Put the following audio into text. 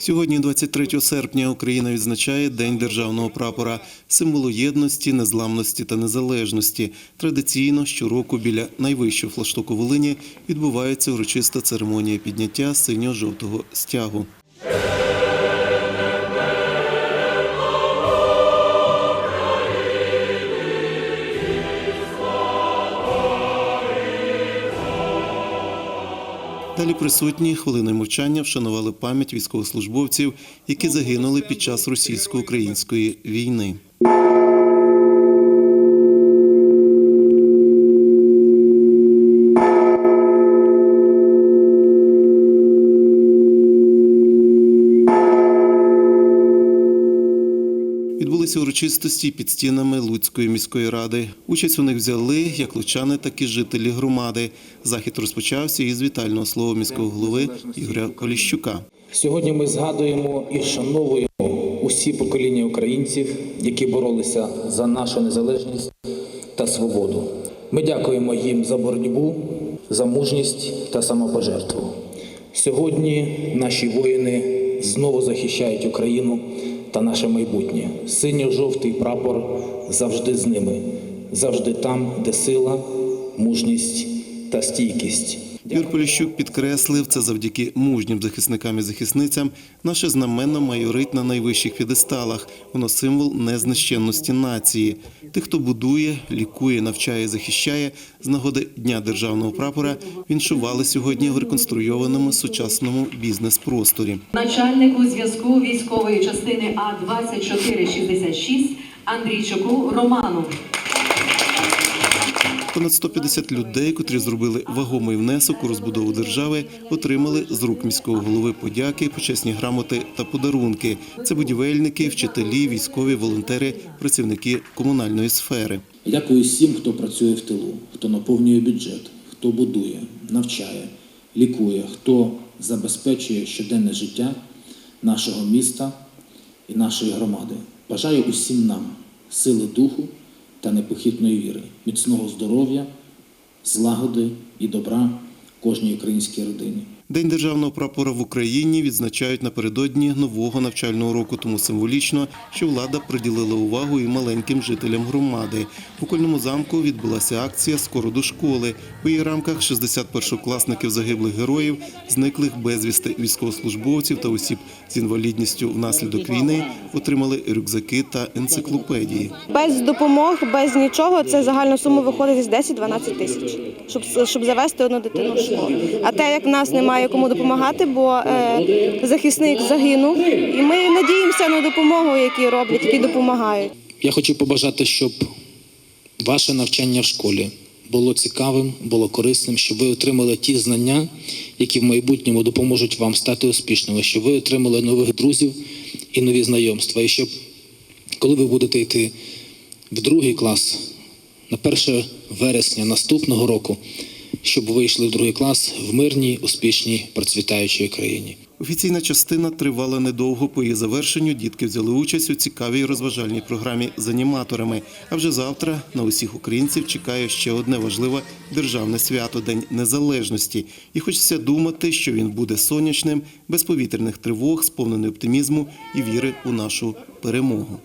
Сьогодні, 23 серпня, Україна відзначає День державного прапора, символу єдності, незламності та незалежності. Традиційно щороку біля найвищого флагштоку Волині відбувається урочиста церемонія підняття синьо-жовтого стягу. Далі присутні хвилиною мовчання вшанували пам'ять військовослужбовців, які загинули під час російсько-української війни. Відбулися урочистості під стінами Луцької міської ради. Участь у них взяли як лучани, так і жителі громади. Захід розпочався із вітального слова міського голови Ігоря Коліщука. Сьогодні ми згадуємо і вшановуємо усі покоління українців, які боролися за нашу незалежність та свободу. Ми дякуємо їм за боротьбу, за мужність та самопожертву. Сьогодні наші воїни знову захищають Україну та наше майбутнє. Синьо-жовтий прапор завжди з ними, завжди там, де сила, мужність та стійкість. Юр Поліщук підкреслив, це завдяки мужнім захисникам і захисницям наше знаменно майорить на найвищих підесталах. Воно символ незнищенності нації. Тих, хто будує, лікує, навчає, захищає, з нагоди Дня державного прапора віншували сьогодні в реконструйованому сучасному бізнес-просторі. начальнику зв'язку військової частини А 2466 Андрійчуку Роману. Понад 150 людей, котрі зробили вагомий внесок у розбудову держави, отримали з рук міського голови подяки, почесні грамоти та подарунки. Це будівельники, вчителі, військові, волонтери, працівники комунальної сфери. Дякую всім, хто працює в тилу, хто наповнює бюджет, хто будує, навчає, лікує, хто забезпечує щоденне життя нашого міста і нашої громади. Бажаю усім нам сили духу та непохитної віри, міцного здоров'я, злагоди і добра кожній українській родині. День державного прапора в Україні відзначають напередодні нового навчального року, тому символічно, що влада приділила увагу і маленьким жителям громади. В Окольному замку відбулася акція Скоро до школи. У її рамках 60 першокласників загиблих героїв, зниклих безвісти військовослужбовців та осіб з інвалідністю внаслідок війни отримали рюкзаки та енциклопедії. Без допомог, без нічого, це загальна сума виходить десь 10-12 тисяч, щоб, щоб завести одну дитину в школу. А те, як в нас немає кому допомагати, бо е, захисник загинув, і ми надіємося на допомогу, які роблять, які допомагають. Я хочу побажати, щоб ваше навчання в школі було цікавим, було корисним, щоб ви отримали ті знання, які в майбутньому допоможуть вам стати успішними, щоб ви отримали нових друзів і нові знайомства. І щоб, коли ви будете йти в другий клас на 1 вересня наступного року, щоб вийшли в другий клас в мирній, успішній, процвітаючій країні. Офіційна частина тривала недовго. По її завершенню дітки взяли участь у цікавій розважальній програмі з аніматорами. А вже завтра на усіх українців чекає ще одне важливе державне свято День Незалежності. І хочеться думати, що він буде сонячним, без повітряних тривог, сповнений оптимізму і віри у нашу перемогу.